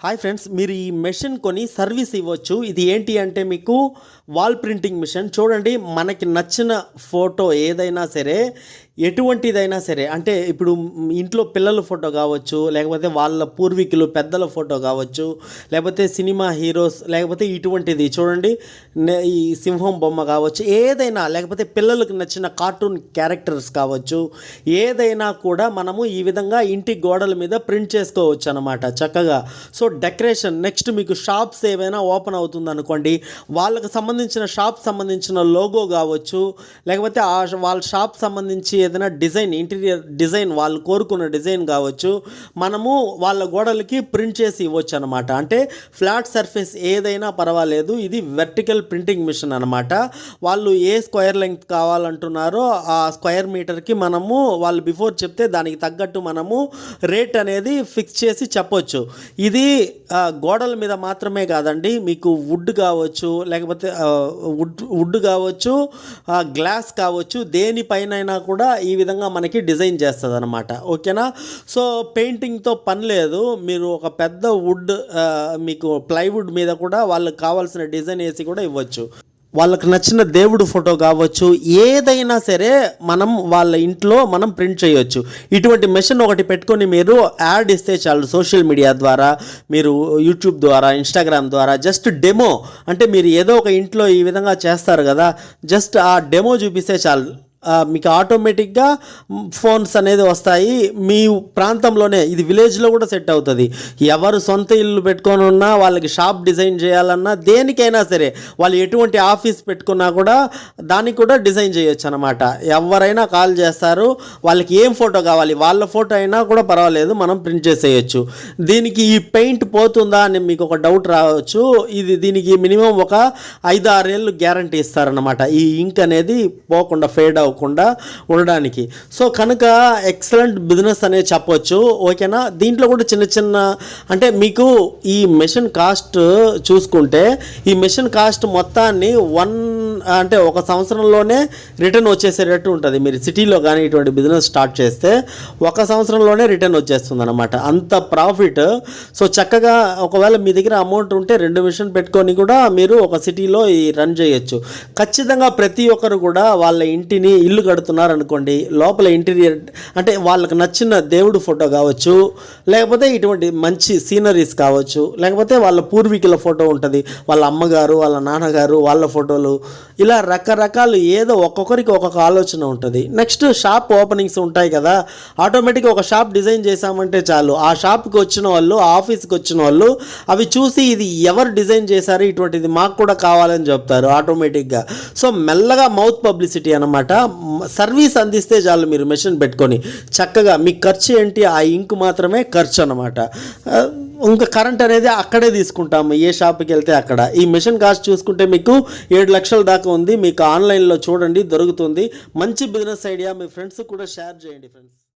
Hi friends మీరు ఈ machine కొని సర్వీస్ ఇవ్వచ్చు. ఇది ఏంటి అంటే మీకు వాల్ ప్రింటింగ్ మిషన్ చూడండి మనకి నచ్చిన ఫోటో ఏదైనా సరే ఎటువంటిదైనా సరే అంటే ఇప్పుడు ఇంట్లో పిల్లల ఫోటో కావచ్చు లేకపోతే వాళ్ళ పూర్వీకులు పెద్దల ఫోటో కావచ్చు లేకపోతే సినిమా హీరోస్ లేకపోతే ఇటువంటిది చూడండి ఈ సింహం బొమ్మ కావచ్చు ఏదైనా లేకపోతే పిల్లలకు నచ్చిన కార్టూన్ క్యారెక్టర్స్ కావచ్చు ఏదైనా కూడా మనము ఈ విధంగా ఇంటి గోడల మీద ప్రింట్ చేసుకోవచ్చు అనమాట చక్కగా. సో డెకరేషన్ నెక్స్ట్ మీకు షాప్స్ ఏవైనా ఓపెన్ అవుతుంది అనుకోండి వాళ్ళకు సంబంధించిన షాప్ సంబంధించిన లోగో కావచ్చు లేకపోతే ఆ వాళ్ళ షాప్ సంబంధించి ఏదైనా డిజైన్ ఇంటీరియర్ డిజైన్ వాళ్ళు కోరుకున్న డిజైన్ కావచ్చు మనము వాళ్ళ గోడలకి ప్రింట్ చేసి ఇవ్వచ్చు అనమాట అంటే ఫ్లాట్ సర్ఫేస్ ఏదైనా పర్వాలేదు ఇది వెర్టికల్ ప్రింటింగ్ మిషన్ అనమాట వాళ్ళు ఏ స్క్వేర్ లెంగ్త్ కావాలంటున్నారో ఆ స్క్వేర్ మీటర్కి మనము వాళ్ళు బిఫోర్ చెప్తే దానికి తగ్గట్టు మనము రేట్ అనేది ఫిక్స్ చేసి చెప్పొచ్చు. ఇది గోడల మీద మాత్రమే కాదండి మీకు వుడ్ కావచ్చు లేకపోతే వుడ్ వుడ్ కావచ్చు గ్లాస్ కావచ్చు దేనిపైనైనా కూడా ఈ విధంగా మనకి డిజైన్ చేస్తుంది అనమాట ఓకేనా? సో పెయింటింగ్తో పని లేదు. మీరు ఒక పెద్ద వుడ్ మీకు ప్లైవుడ్ మీద కూడా వాళ్ళకి కావాల్సిన డిజైన్ వేసి కూడా ఇవ్వచ్చు. వాళ్ళకు నచ్చిన దేవుడు ఫోటో కావచ్చు. ఏదైనా సరే మనం వాళ్ళ ఇంట్లో మనం ప్రింట్ చేయొచ్చు. ఇటువంటి మెషిన్ ఒకటి పెట్టుకొని మీరు యాడ్ ఇస్తే చాలు సోషల్ మీడియా ద్వారా మీరు యూట్యూబ్ ద్వారా ఇన్స్టాగ్రామ్ ద్వారా జస్ట్ డెమో. అంటే మీరు ఏదో ఒక ఇంట్లో ఈ విధంగా చేస్తారు కదా జస్ట్ ఆ డెమో చూపిస్తే చాలు. మీకు ఆటోమేటిక్గా ఫోన్స్ అనేది వస్తాయి. మీ ప్రాంతంలోనే ఇది విలేజ్లో కూడా సెట్ అవుతుంది. ఎవరు సొంత ఇల్లు పెట్టుకొని ఉన్నా వాళ్ళకి షాప్ డిజైన్ చేయాలన్నా దేనికైనా సరే వాళ్ళు ఎటువంటి ఆఫీస్ పెట్టుకున్నా కూడా దానికి కూడా డిజైన్ చేయొచ్చు అనమాట ఎవరైనా కాల్ చేస్తారు వాళ్ళకి ఏం ఫోటో కావాలి వాళ్ళ ఫోటో అయినా కూడా పర్వాలేదు మనం ప్రింట్ చేసేయచ్చు. దీనికి ఈ పెయింట్ పోతుందా అని మీకు ఒక డౌట్ రావచ్చు. ఇది దీనికి మినిమం ఒక ఐదు ఆరేళ్ళు గ్యారంటీ ఇస్తారనమాట ఈ ఇంక్ అనేది పోకుండా ఫేడ్ అవ్వకుండా ఉండడానికి. సో కనుక ఎక్సలెంట్ బిజినెస్ అనేది చెప్పొచ్చు. ఓకేనా? దీంట్లో కూడా చిన్న చిన్న అంటే మీకు ఈ మెషిన్ కాస్ట్ చూసుకుంటే ఈ మెషిన్ కాస్ట్ మొత్తాన్ని వన్ అంటే ఒక సంవత్సరంలోనే రిటర్న్ వచ్చేసేటట్టు ఉంటుంది. మీరు సిటీలో కానీ ఇటువంటి బిజినెస్ స్టార్ట్ చేస్తే ఒక సంవత్సరంలోనే రిటర్న్ వచ్చేస్తుంది అనమాట అంత ప్రాఫిట్ సో చక్కగా ఒకవేళ మీ దగ్గర అమౌంట్ ఉంటే రెండు మిషన్ పెట్టుకొని కూడా మీరు ఒక సిటీలో ఈ రన్ చేయొచ్చు. ఖచ్చితంగా ప్రతి ఒక్కరు కూడా వాళ్ళ ఇంటిని ఇల్లు కడుతున్నారు అనుకోండి లోపల ఇంటీరియర్ అంటే వాళ్ళకి నచ్చిన దేవుడు ఫోటో కావచ్చు లేకపోతే ఇటువంటి మంచి సీనరీస్ కావచ్చు లేకపోతే వాళ్ళ పూర్వీకుల ఫోటో ఉంటుంది. వాళ్ళ అమ్మగారు వాళ్ళ నాన్నగారు వాళ్ళ ఫోటోలు. ఇలా రకరకాలు ఏదో ఒక్కొక్కరికి ఒక్కొక్క ఆలోచన ఉంటుంది. నెక్స్ట్ షాప్ ఓపెనింగ్స్ ఉంటాయి కదా ఆటోమేటిక్గా ఒక షాప్ డిజైన్ చేశామంటే చాలు. ఆ షాప్కి వచ్చిన వాళ్ళు ఆ ఆఫీస్కి వచ్చిన వాళ్ళు అవి చూసి ఇది ఎవరు డిజైన్ చేశారు ఇటువంటిది మాకు కూడా కావాలని చెప్తారు ఆటోమేటిక్గా సో మెల్లగా మౌత్ పబ్లిసిటీ అనమాట సర్వీస్ అందిస్తే చాలు మీరు మెషిన్ పెట్టుకొని. చక్కగా మీ ఖర్చు ఏంటి? ఆ ఇంక్ మాత్రమే ఖర్చు అనమాట ఇంకా కరెంట్ అనేది అక్కడే తీసుకుంటాము. ఏ షాప్కి వెళ్తే అక్కడ. ఈ మిషన్ కాస్ట్ చూసుకుంటే మీకు ఏడు లక్షల దాకా ఉంది. మీకు ఆన్లైన్లో చూడండి దొరుకుతుంది. మంచి బిజినెస్ ఐడియా మీ ఫ్రెండ్స్ కూడా షేర్ చేయండి ఫ్రెండ్స్.